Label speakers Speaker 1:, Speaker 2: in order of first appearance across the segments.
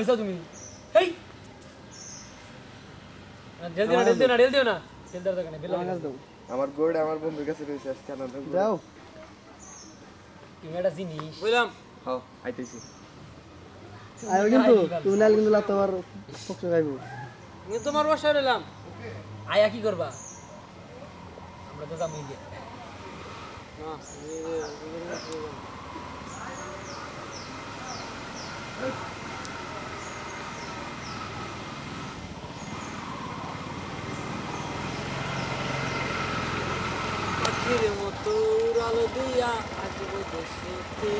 Speaker 1: Lisa তুমি হেই jail দিও না জেল দিও না জেল দিও না জেল দরকার নেই বেলা
Speaker 2: কাছে দাও
Speaker 3: আমার গোড আমার বন্ধুর কাছে রয়েছে আজকে আনন্দ
Speaker 2: যাও
Speaker 1: তুমি একটা জিনিস
Speaker 4: বুঝলাম
Speaker 3: হ্যাঁ আইতেছি
Speaker 2: আয়ো কিন্তু তুমি নাইলে কিন্তু লাভ তোমার পক্ষ খাইবো
Speaker 4: কিন্তু তোমার বাসায় রইলাম
Speaker 1: আয়া কি করবা আমরা তো যাব গিয়ে
Speaker 4: না পাখির মতো উড়ালো দিয়া আসব দেশেতে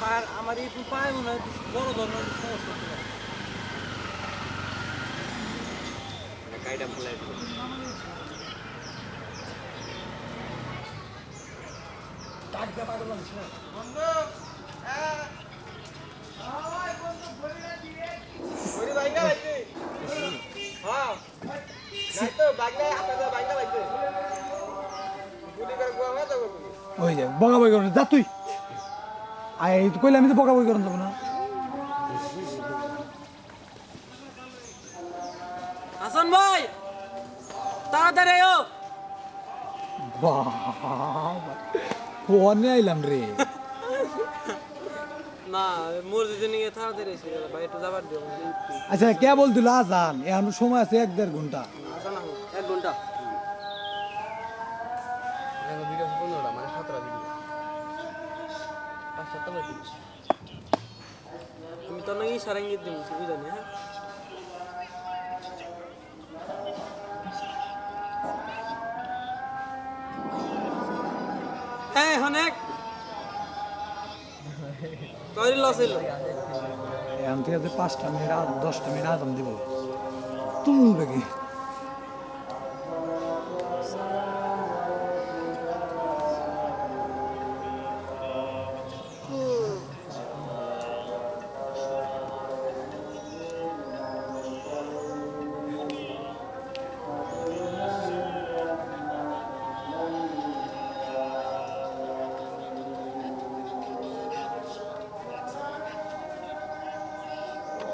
Speaker 4: পায়ের আমার এই পায়ে মনে হয় বড় ধরনের সমস্যা হচ্ছে না।
Speaker 3: কাইটা ফুলাই
Speaker 5: ওই যে বকা বই করুন যা তুই। আয় এই তো কইলে আমি তো বকা বই করুন যাব না।
Speaker 4: হাসান ভাই তাড়াতাড়ি আয়ো।
Speaker 5: বাবা ফোনে আইলাম রে।
Speaker 4: না মসজিদে নিয়ে তাড়াতাড়ি এসে গেল ভাই একটু যাবার দিও
Speaker 5: আচ্ছা কে বলছিল আজান? এখন সময় আছে এক দেড়
Speaker 4: ঘণ্টা। এক
Speaker 1: ঘণ্টা।
Speaker 4: আমি তো নাকি সারাঙ্গিত দিন বুঝানি হ্যাঁ হ্যাঁ অনেক কয়রি লস হইল।
Speaker 5: এখন ঠিক পাঁচটা মিনিট দশটা মিনিট আজান দিব তুমুল বেগে